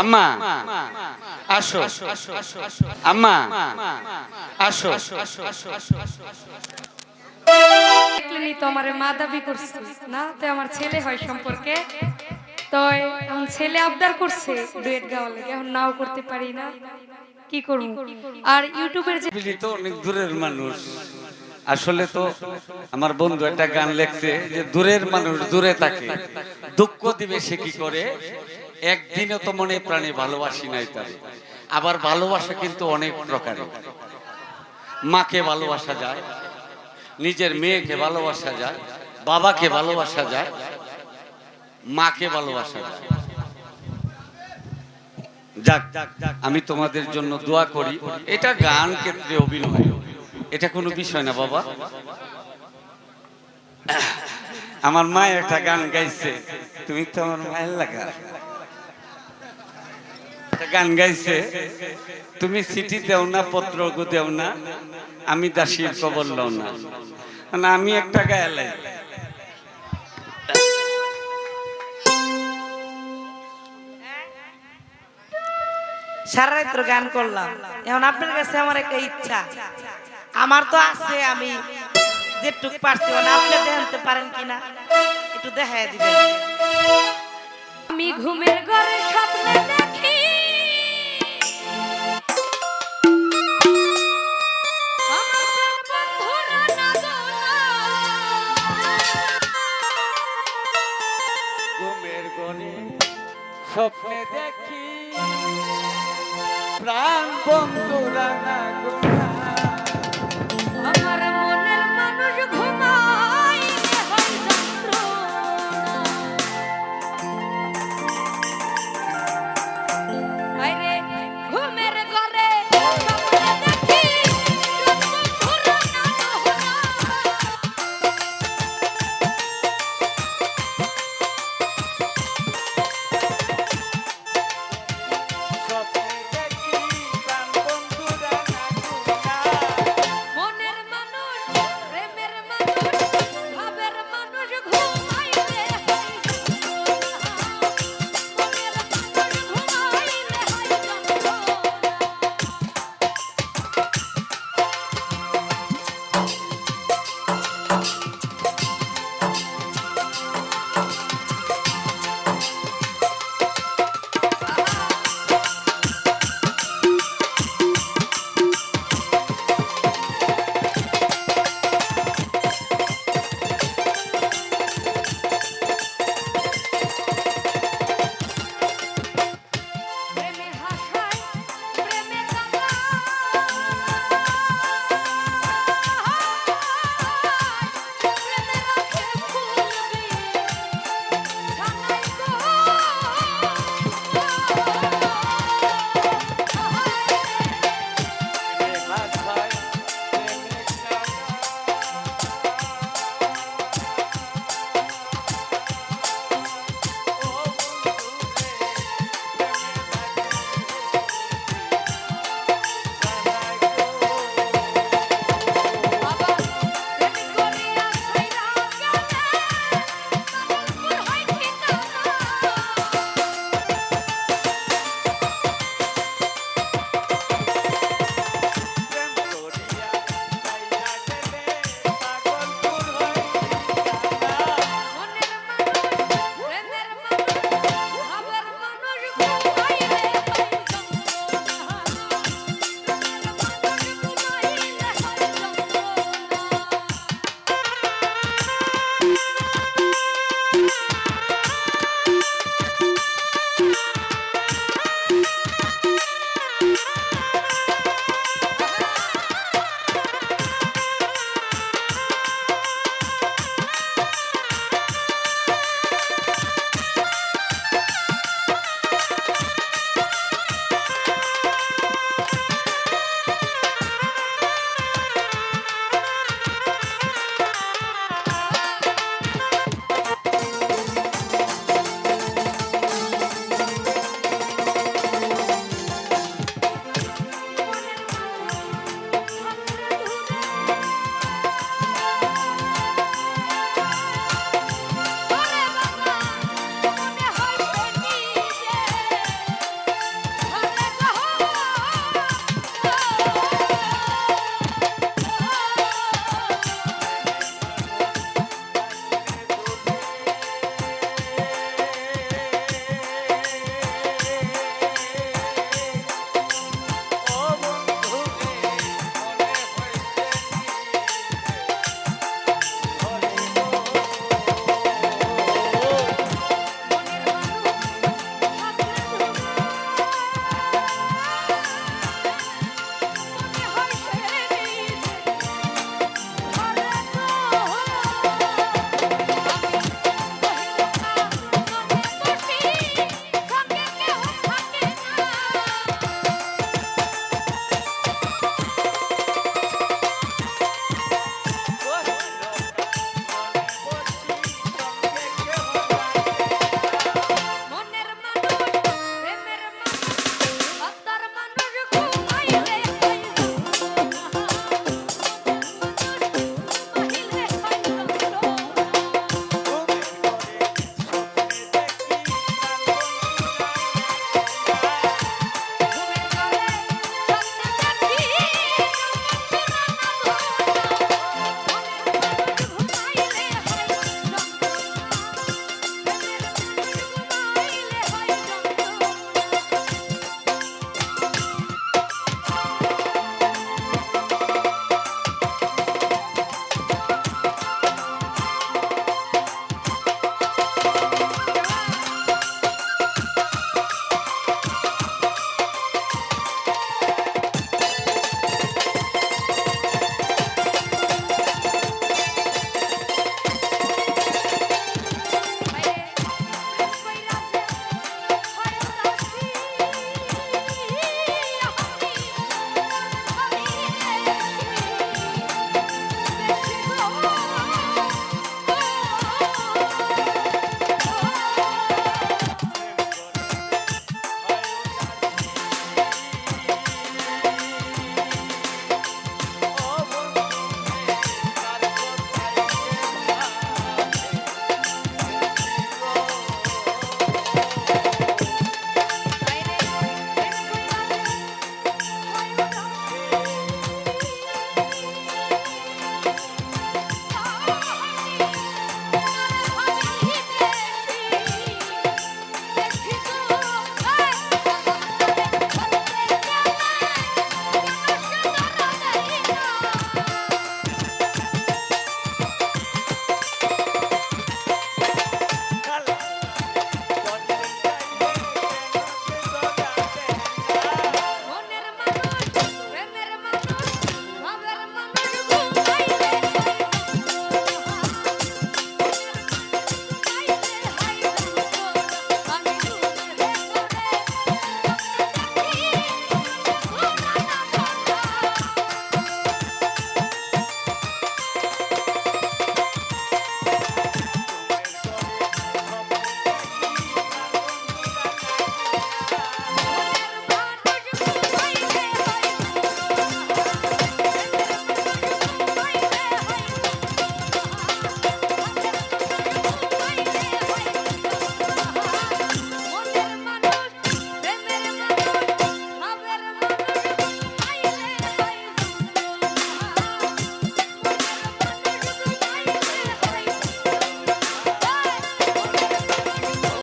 আম্মা আসো। আম্মা আসো। দেখলেনি তো আমার মা দাবি করছে না? তো আমার ছেলে হয় সম্পর্কে। তো এখন ছেলে আবদার করছে ডুয়েট গাওয়া লাগে এখন নাও করতে পারি না। কি করব? আর ইউটিউবের যে তো অনেক দূরের মানুষ। আসলে তো আমার বন্ধু একটা গান লেখছে যে দূরের মানুষ দূরে থাকে দুঃখ দিবে সে কি করে? একদিনও তো মনে প্রাণে ভালোবাসি নাই তারে আবার ভালোবাসা কিন্তু অনেক প্রকারের। মাকে ভালোবাসা যায়, নিজের মেয়েকে ভালোবাসা যায়, বাবাকে ভালোবাসা যায়, মাকে ভালোবাসা যায়। যাক, আমি তোমাদের জন্য দোয়া করি। এটা গান ক্ষেত্রে অভিনয়। এটা কোনো বিষয় না, বাবা। আমার মা একটা গান গাইছে। তুমি তো আমার মায়ের লাগা। গান গাইছে তুমি চিঠি দেও না পত্র দেও না আমি দাসীর খবর লও না। মানে আমি একটা গায়ালাই সারা রাত্র গান করলাম। এখন আপনার কাছে আমার একটা ইচ্ছা। আমার তো আছে আমি যেটুক পারছি মানে আপনি দেখাতে পারেন কিনা একটু দেখাই দিবেন। আমি ঘুমের ঘরে স্বপ্নে গনে স্বপ্নে দেখি প্রাণ বন্ধুরা না। আমার মনে